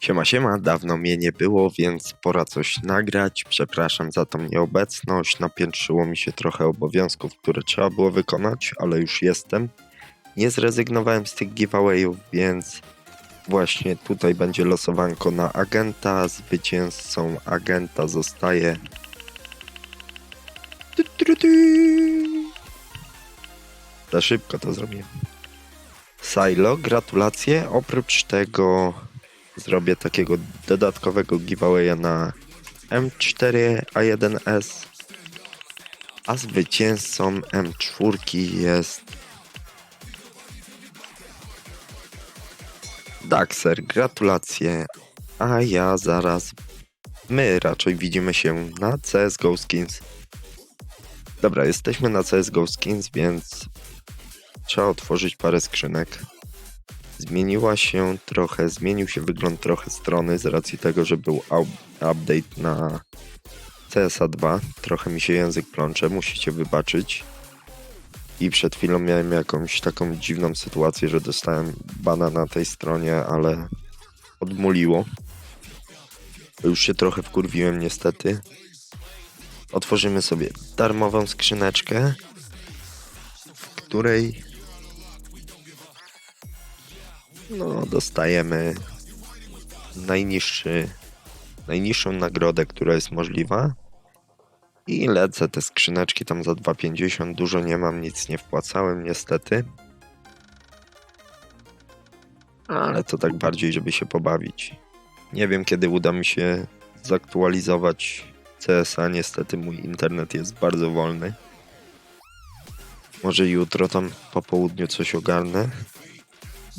Siema, siema, dawno mnie nie było, więc pora coś nagrać. Przepraszam za tą nieobecność. Napiętrzyło mi się trochę obowiązków, które trzeba było wykonać, ale już jestem. Nie zrezygnowałem z tych giveawayów, więc właśnie tutaj będzie losowanko na agenta. Zwycięzcą agenta zostaje. Za szybko to zrobiłem. Silo, gratulacje. Oprócz tego zrobię takiego dodatkowego giveawaya na M4A1S. A zwycięzcą M4 jest Daxer. Gratulacje. A ja zaraz. My raczej widzimy się na CSGO Skins. Dobra, jesteśmy na CSGO Skins, więc trzeba otworzyć parę skrzynek. Zmieniła się trochę, zmienił się wygląd trochę strony z racji tego, że był up- update na CSA 2. Trochę mi się język plącze, musicie wybaczyć. I przed chwilą miałem jakąś taką dziwną sytuację, że dostałem bana na tej stronie, ale odmuliło. Już się trochę wkurwiłem niestety. Otworzymy sobie darmową skrzyneczkę, w której no, dostajemy najniższy, najniższą nagrodę, która jest możliwa. I lecę te skrzyneczki tam za 2,50. Dużo nie mam, nic nie wpłacałem niestety. Ale to tak bardziej, żeby się pobawić. Nie wiem, kiedy uda mi się zaktualizować CSA. Niestety mój internet jest bardzo wolny. Może jutro tam po południu coś ogarnę.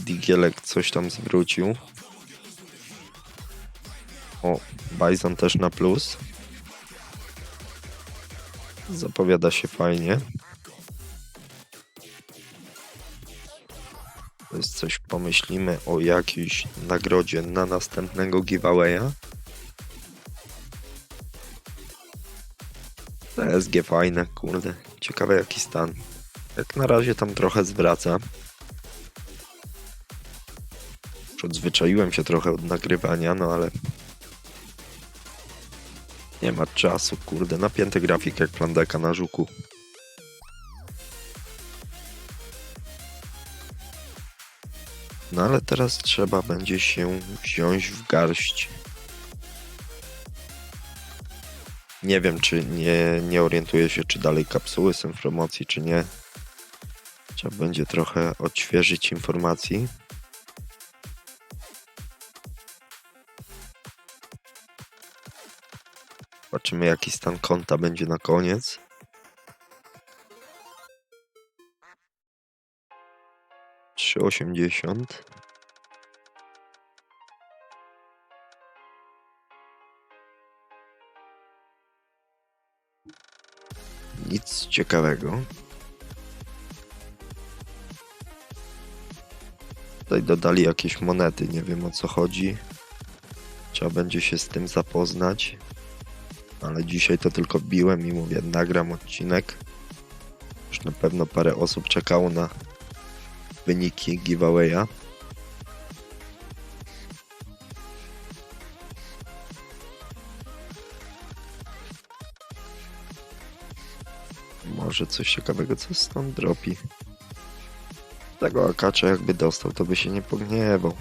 Digielek coś tam zwrócił. O, Bison też na plus. Zapowiada się fajnie. Jest coś, pomyślimy o jakiejś nagrodzie na następnego giveawaya. TSG fajne, kurde. Ciekawe jaki stan. Jak na razie tam trochę zwraca. Już odzwyczaiłem się trochę od nagrywania, no ale nie ma czasu, kurde. Napięty grafik jak plandeka na żuku. No ale teraz trzeba będzie się wziąć w garść. Nie wiem, czy nie, nie orientuję się, czy dalej kapsuły są w promocji, czy nie. Trzeba będzie trochę odświeżyć informacji. Zobaczymy jaki stan konta będzie na koniec. Trzy osiemdziesiąt. Nic ciekawego. Tutaj dodali jakieś monety, nie wiem o co chodzi. Trzeba będzie się z tym zapoznać ale dzisiaj to tylko biłem i mówię, nagram odcinek. Już na pewno parę osób czekało na wyniki giveawaya. Może coś ciekawego, co stąd dropi. Tego akacza jakby dostał, to by się nie pogniewał.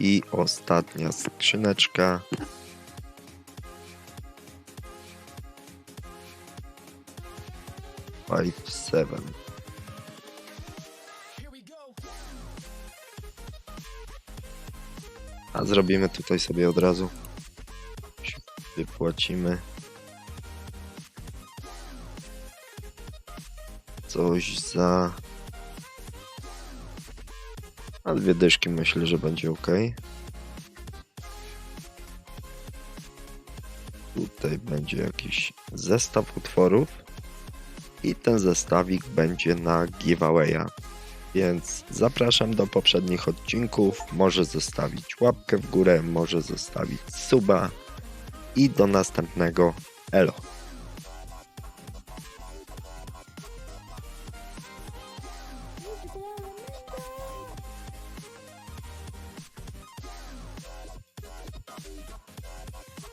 I ostatnia skrzyneczka. Five, seven. A zrobimy tutaj sobie od razu. Wypłacimy. Coś za a dwie dyszki myślę, że będzie ok. Tutaj będzie jakiś zestaw utworów. I ten zestawik będzie na giveawaya. Więc zapraszam do poprzednich odcinków. Może zostawić łapkę w górę, może zostawić suba. I do następnego. Elo.